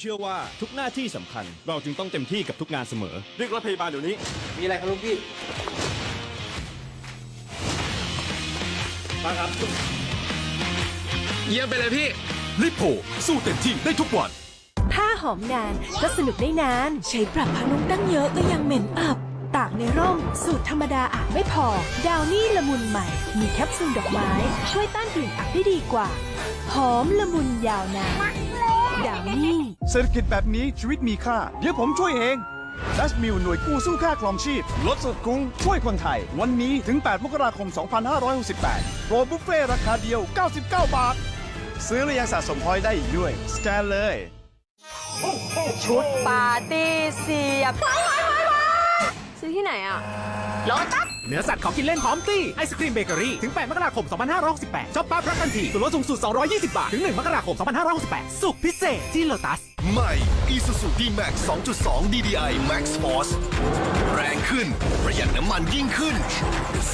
เชื่อว่าทุกหน้าที่สำคัญ เราจึงต้องเต็มที่กับทุกงานเสมอ เรียกรถพยาบาลเดี๋ยวนี้ มีอะไรครับลูกพี่ มาครับ เยี่ยมไปเลยพี่ ลิโพสู้เต็มที่ได้ทุกวัน ผ้าหอมนานก็สนุกได้นาน ใช้ปรับผ้านุ่มตั้งเยอะก็ยังเหม็นอับ ตากในร่ม สูตรธรรมดาอาบไม่พอ ดาวนี่ละมุนใหม่ มีแคปซูลดอกไม้ ช่วยต้านกลิ่นอับได้ดีกว่า หอมละมุนยาวนาน ดาวนี่เศรษฐกิจแบบนี้ชีวิตมีค่า เดี๋ยวผมช่วยเองดัชมิลหน่วยกู้สู้ค่าครองชีพ ลดสุดคุ้มช่วยคนไทย วันนี้ถึง 8 มกราคม 2568โปรบุฟเฟ่ราคาเดียว 99 บาท ซื้อแล้วยังสะสมพอยต์ได้อีกด้วย สแกนเลย ชุดปาร์ตี้เสียบซื้อที่ไหนอะ เนื้อสัตว์ของกินเล่นพร้อมตี้ไอศครีมเบเกอรี่ถึง 8 มกราคม 2568ช็อปปั๊บรับทันทีส่วนลดสูงสุด 220 บาท ถึง 1 มกราคม 2568 สุกพิเศษที่โลตัส ใหม่ Isuzu D-Max 2.2 DDI Max Force แรงขึ้น ประหยัดน้ำมันยิ่งขึ้น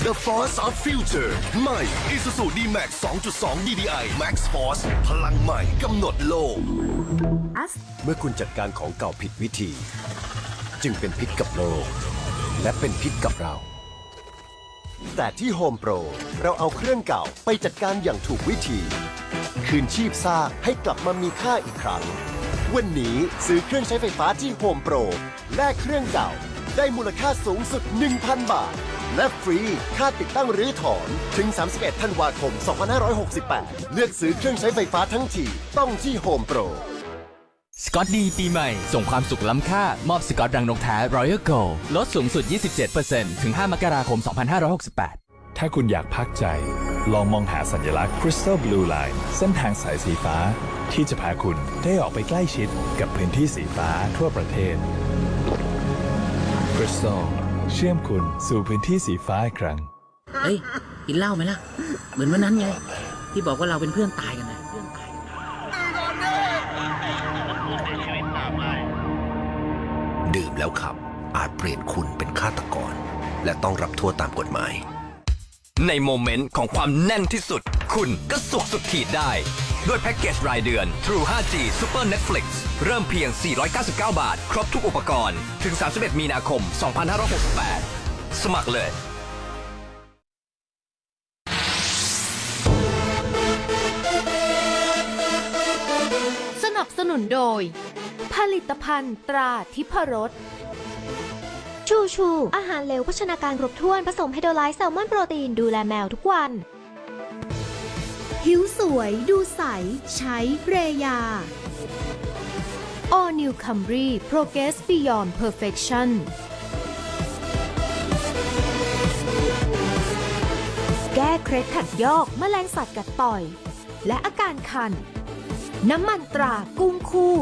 The Force of Future ใหม่ Isuzu D-Max 2.2 DDI Max Force พลังใหม่กำหนดโลก เมื่อคุณจัดการของเก่าผิดวิธี จึงเป็นพิษกับโลก และเป็นพิษกับเรา แต่ที่ Home Pro เราเอาเครื่องเก่าไปจัดการอย่างถูกวิธี คืนชีพซากให้กลับมามีค่าอีกครั้ง วันนี้ซื้อเครื่องใช้ไฟฟ้าที่ Home Pro แลกเครื่องเก่า ได้มูลค่าสูงสุด 1,000 บาท และฟรีค่าติดตั้งหรือถอนถึง 31 ธันวาคม 2568 เลือกซื้อเครื่องใช้ไฟฟ้าทั้งทีต้องที่ Home Pro สกอตดีปีใหม่ ส่งความสุขล้ำค่า มอบสกอตรังนกแท้ Royal Gold ลดสูงสุด 27%ถึง 5 มกราคม 2568 ถ้าคุณอยากพักใจ ลองมองหาสัญลักษณ์ Crystal Blue Line เส้นทางสายสีฟ้า ที่จะพาคุณได้ออกไปใกล้ชิดกับพื้นที่สีฟ้าทั่วประเทศ Crystal เชื่อมคุณสู่พื้นที่สีฟ้าอีกครั้ง เฮ้ย กินเหล้าไหมล่ะ เหมือนวันนั้นไง ที่บอกว่าเราเป็นเพื่อนตายกันนะ ดื่มแล้วขับ อาจเปลี่ยนคุณเป็นฆาตกร และต้องรับโทษตามกฎหมาย ในโมเมนต์ของความแน่นที่สุด คุณก็สุขสุดขีดได้ ด้วยแพ็กเกจรายเดือน True 5G Super Netflix เริ่มเพียง 499 บาท ครบทุกอุปกรณ์ ถึง 31 มีนาคม 2568 สมัครเลยสนับสนุนโดย ผลิตภัณฑ์ตราทิพรสชูชู อาหารเหลวโภชนาการครบถ้วนผสมไฮโดรไลซ์แซลมอนโปรตีนดูแลแมวทุกวัน ผิวสวยดูใส ใช้เรยา All New Camry Progress Beyond Perfection แก้เคร็ดขัดยอกแมลงสัตว์กัดต่อย และอาการคัน น้ำมันตรากุ้งคู่